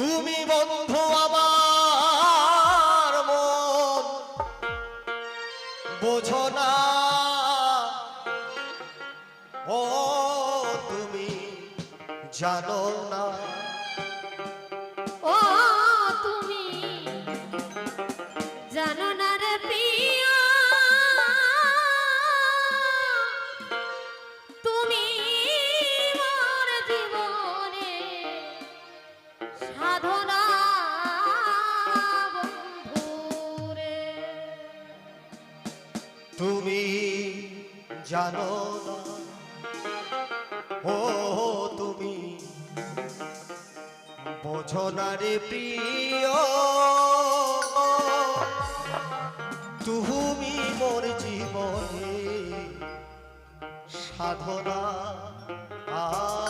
তুমি বন্ধু আমার মন। বোঝো না। ও, তুমি জানো না। ও, তুমি জানো না রে তুমি মোর জীবনে তুমি জানো না। ও তুমি বোঝো না রে প্রিয়। তুমি মোর জীবনে সাধনা। আ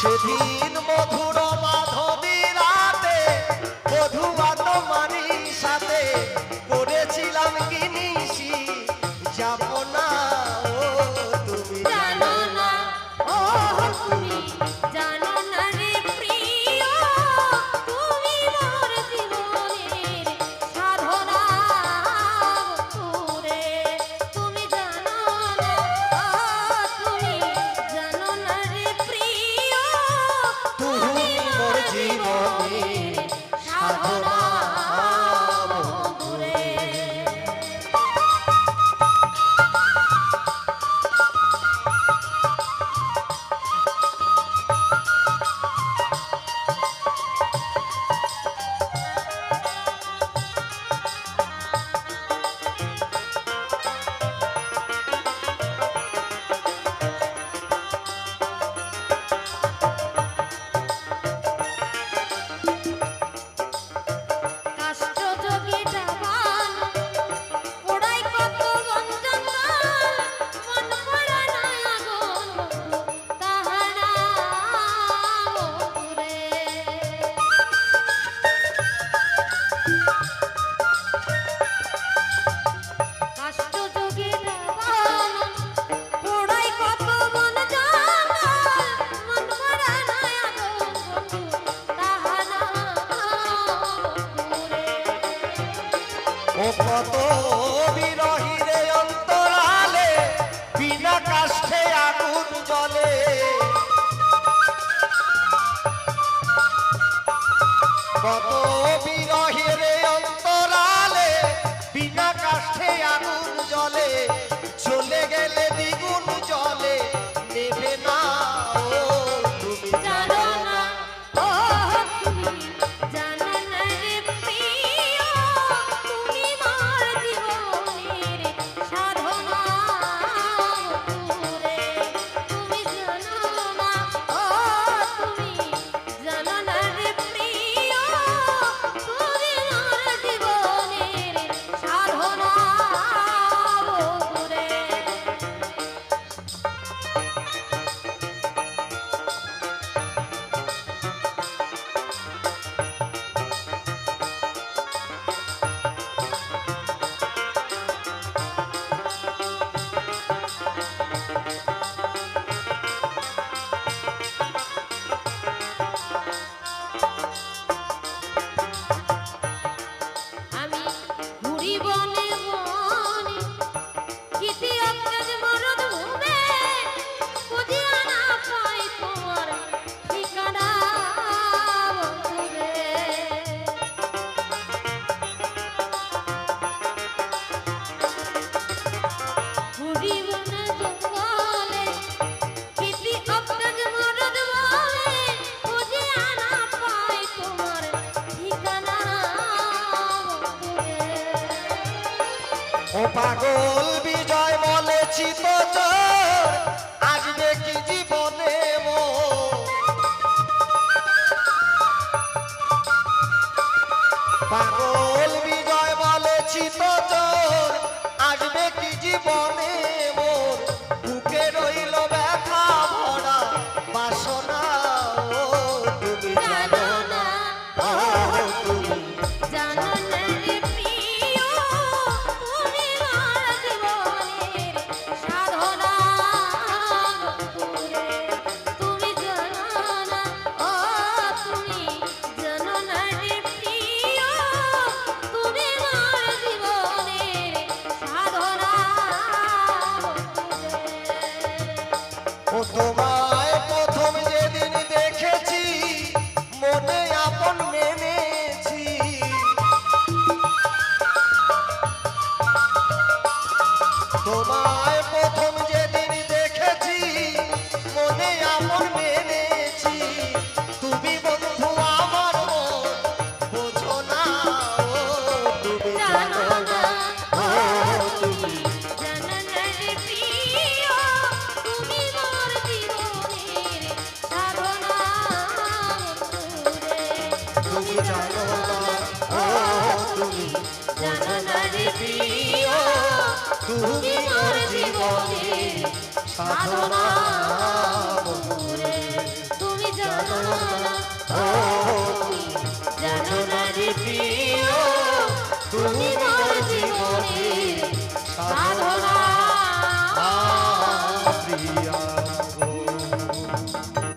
সেদিন জীবনে সাধনা ও পাগল বিজয় বলেছি তো আসবে কি জীবনে পাগল বিজয় বলেছি তো আসবে কি জীবনে মোর তোমায় প্রথম যেদিন দেখেছি মনে আপন মেনেছি। তুমি বন্ধু আমার বোঝো না তুমি জানো না তুমি তুমি। জানো না ও তুমি জানো না রে প্রিয়। তুমি সাধনা বন্ধুরে তুমি